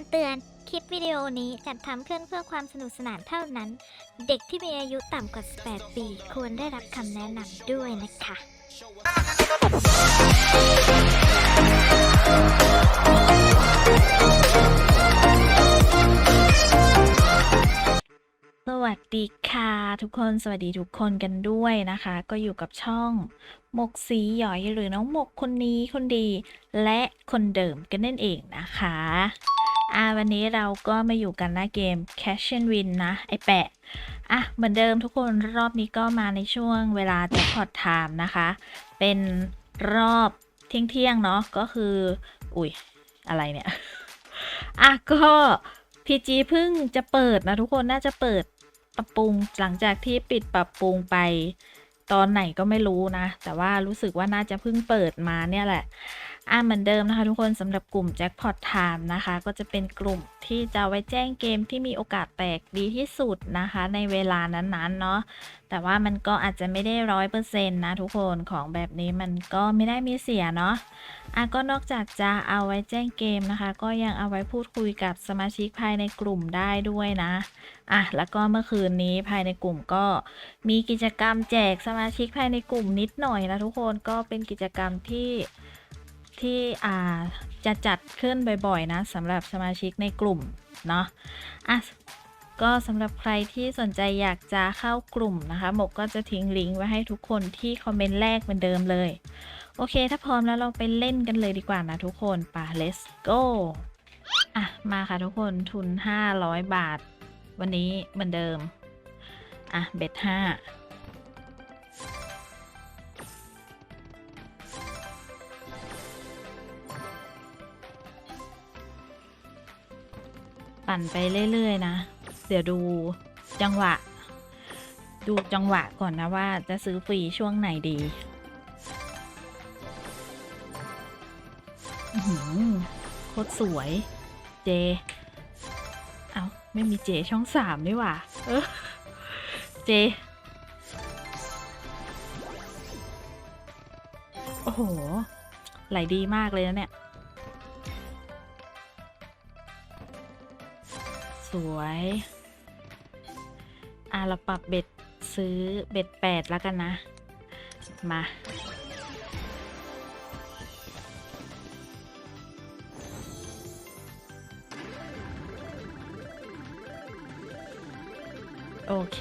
ำเตือน คลิปวิดีโอนี้จัดทำขึ้นเพื่อความสนุกสนานเท่านั้น เด็กที่มีอายุต่ำกว่า 18 ปี ควรได้รับคำแนะนำด้วยนะคะ สวัสดีค่ะ ทุกคนสวัสดีทุกคนกันด้วยนะคะ ก็อยู่กับช่องหมกสีหยอยหรือน้องหมกคนนี้คนดี และคนเดิมกันนั่นเองนะคะ อ่าวันนี้เราก็มาอยู่กันหน้าเกม Cash and Win นะ ไอแปะ อะ เหมือนเดิมทุกคนรอบนี้ก็มาในช่วงเวลา Jackpot Time นะคะ เป็นรอบเที่ยงๆเนาะก็คือ อุ๊ยอะไรเนี่ย อะ ก็ PG เพิ่งจะเปิดนะทุกคนน่าจะเปิดปรับปรุงหลังจากที่ปิดปรับปรุงไปตอนไหนก็ไม่รู้นะ แต่ว่ารู้สึกว่าน่าจะเพิ่งเปิดมาเนี่ยแหละ อ่าเหมือนเดิมนะคะทุกคนสำหรับกลุ่ม Jackpot Time นะคะ ก็จะเป็นกลุ่มที่จะไว้แจ้งเกมที่มีโอกาสแตกดีที่สุดนะคะ ในเวลานั้นๆเนาะแต่ว่ามันก็อาจจะไม่ได้ร้อยเปอร์เซ็นต์นะทุกคนของแบบนี้มันก็ไม่ได้มีเสียเนาะอะก็นอกจากจะเอาไว้แจ้งเกมนะคะ ก็ยังเอาไว้พูดคุยกับสมาชิกภายในกลุ่มได้ด้วยนะอะแล้วก็เมื่อคืนนี้ภายในกลุ่มก็มีกิจกรรมแจกสมาชิกภายในกลุ่มนิดหน่อยนะทุกคนก็เป็นกิจกรรมที่ ที่จะจัดขึ้นบ่อยๆนะสำหรับสมาชิกในกลุ่มเนาะอะก็สำหรับใครที่สนใจอยากจะเข้ากลุ่มนะคะหมกก็จะทิ้งลิงก์ไว้ให้ทุกคนที่คอมเมนต์แรกเหมือนเดิมเลย โอเค ถ้าพร้อมแล้วเราไปเล่นกันเลยดีกว่านะทุกคนป่ะ let's go อะ มาค่ะทุกคนทุน 500 บาท วันนี้เหมือนเดิม อะ เบ็ด5 ปั่นไปเรื่อยๆนะ เดี๋ยวดูจังหวะ ดูจังหวะก่อนนะว่าจะซื้อฟรีช่วงไหนดีอื้อหือโคตรสวย เจ เอาไม่มีเจช่องสามนี่หว่า เออ เจ โอ้โห ไหลดีมากเลยนะเนี่ย สวย อะ เราปรับเบ็ดซื้อเบ็ดแปดแล้วกันนะ มา โอเค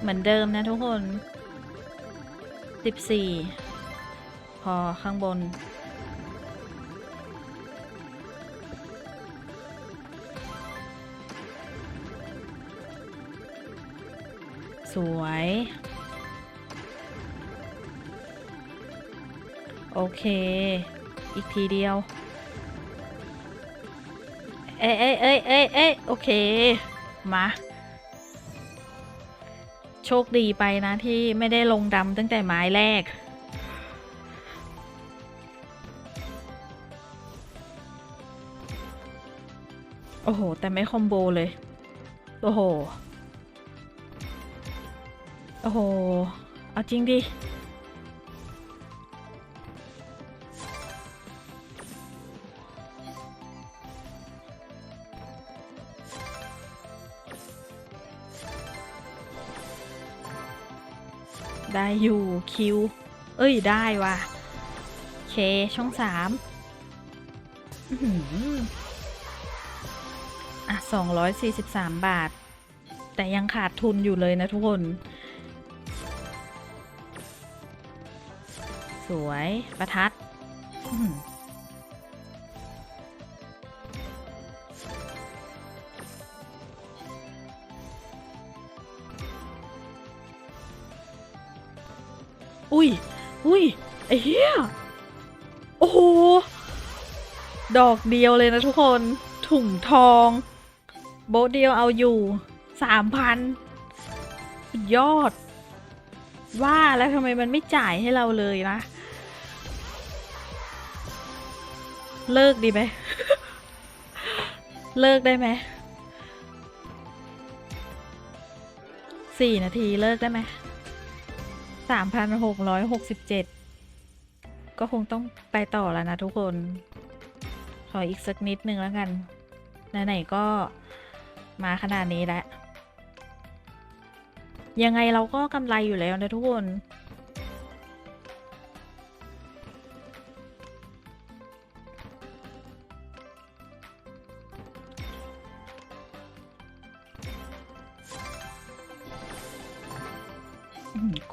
เหมือนเดิมนะทุกคน 14 อข้างบน สวย โอเค อีกทีเดียว เอ้ยเอ้ยเอ้ยเอ้ยเอ้ยโอเค มา โชคดีไปนะที่ไม่ได้ลงดำตั้งแต่ไม้แรก โอ้โห แต่ไม่คอมโบเลย โอ้โห โอ้โห เอาจริงดิ ได้อยู่คิว เอ้ย ได้ว่ะ เค ช่องสาม อะสองร้อยสี่สิบสามบาท แต่ยังขาดทุนอยู่เลยนะทุกคน สวยประทัดอุ้ย อุ้ย ไอ้เหี้ย โอ้โห ดอกเดียวเลยนะทุกคน ถุงทอง โบทเดียวเอาอยู่สามพันยอด ว่าแล้วทำไมมันไม่จ่ายให้เราเลยนะ เลิกดีไหม เลิกได้ไหมสี่นาทีเลิกได้ไหมสามพันหกร้อยหกสิบเจ็ดก็คงต้องไปต่อแล้วนะทุกคน ขออีกสักนิดนึงแล้วกัน ไหนๆก็ มาขนาดนี้แล้ว ยังไงเราก็กำไรอยู่แล้วนะทุกคน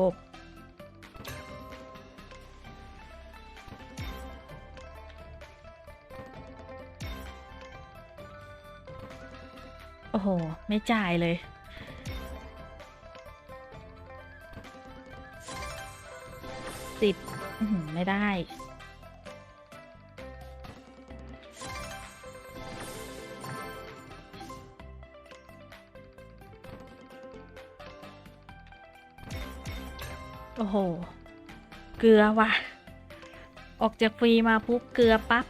กบ ไม่จ่ายเลย สิบไม่ได้ โอ้โห เกลือว่ะ ออกจากฟรีมาปุ๊บเกลือปั๊บ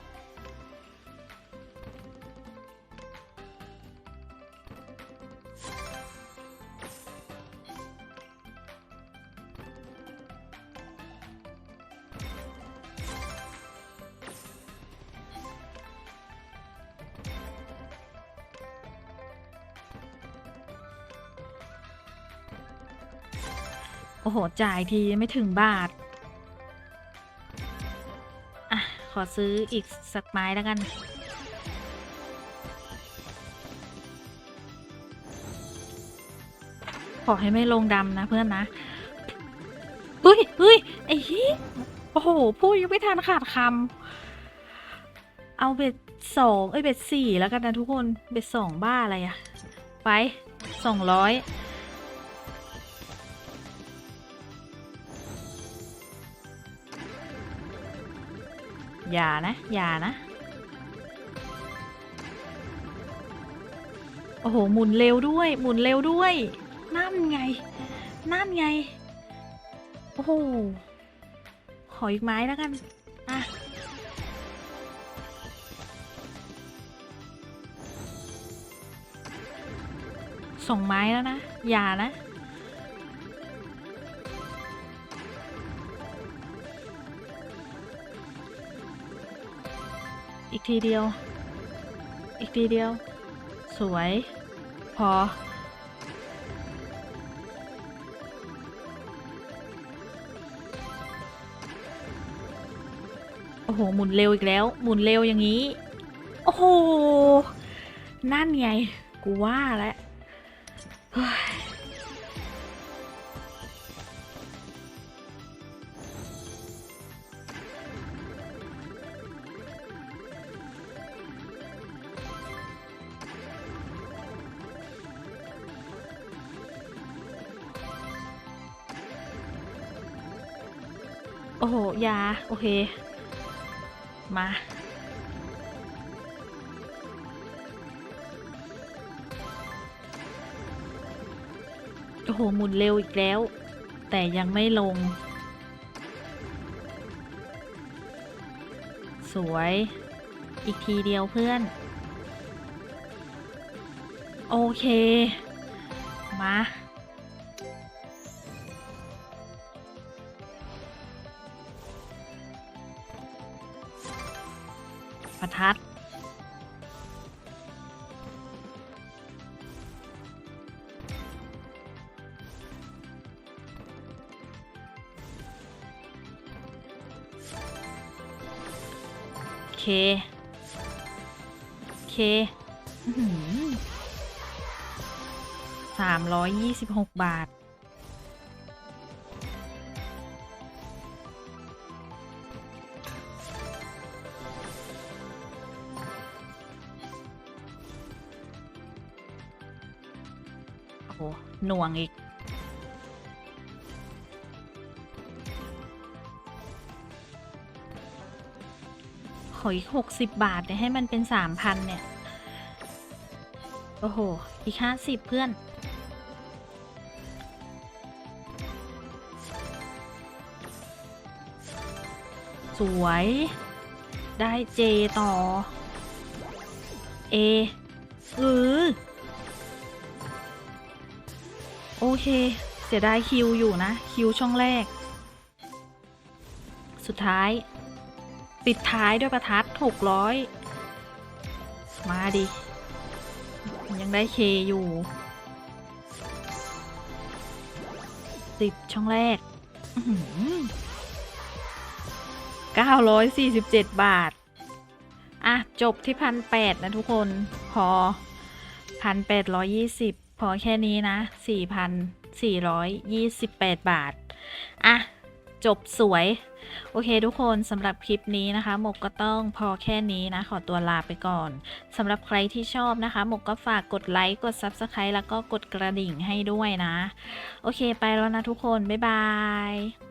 โอ้โห จ่ายทีไม่ถึงบาท อะ ขอซื้ออีกสักไม้แล้วกัน ขอให้ไม่ลงดำนะเพื่อนนะเฮ้ยเฮ้ยไอ้ฮีโอ้โห พูดยังไม่ทันขาดคำ เอาเบ็ดสองเอ้ยเบ็ดสี่แล้วกันนะทุกคน เบ็ดสองบ้าอะไรอะ ไปสองร้อย อย่านะ อย่านะ โอ้โห หมุนเร็วด้วย หมุนเร็วด้วย นั่นไง นั่นไง โอ้โห ขออีกไม้แล้วกัน อะ ส่งไม้แล้วนะ อย่านะ กทีเดียว อีกทีเดียว สวย พอ โอ้โห หมุนเร็วอีกแล้ว หมุนเร็วอย่างนี้ โอ้โห นั่นไง กูว่าแล้ว โอ้โห ยา โอเค มา โอ้โห หมุนเร็วอีกแล้ว แต่ยังไม่ลง สวย อีกทีเดียวเพื่อน โอเค มา ประทัด โอเค โอเคสามร้อยยี่สิบหกบาท โอ้โหหน่วงอีกขออีกหกสิบบาทเนี่ยให้มันเป็นสามพันเนี่ย โอ้โห อีกห้าสิบเพื่อน สวย ได้เจต่อ เอเออ โอเค เสียดายคิวอยู่นะ คิวช่องแรก สุดท้าย ปิดท้ายด้วยประทัดหกร้อยมาดิ ยังได้เคอยู่สิบช่องแรกเก้าร้อยสี่สิบเจ็ดบาท อะ จบที่พันแปดนะทุกคน พอพันแปดร้อยยี่สิบ อแค่นี้นะ 4,428บแปดบาท อะ จบสวย โอเคทุกคนสำหรับคลิปนี้นะคะ หมกก็ต้องพอแค่นี้นะ ขอตัวลาไปก่อนสำหรับใครที่ชอบนะคะ หมกก็ฝากกดไลค์ กด Subscribe แล้วก็กดกระดิ่งให้ด้วยนะ โอเคไปแล้วนะทุกคน บ๊ายบาย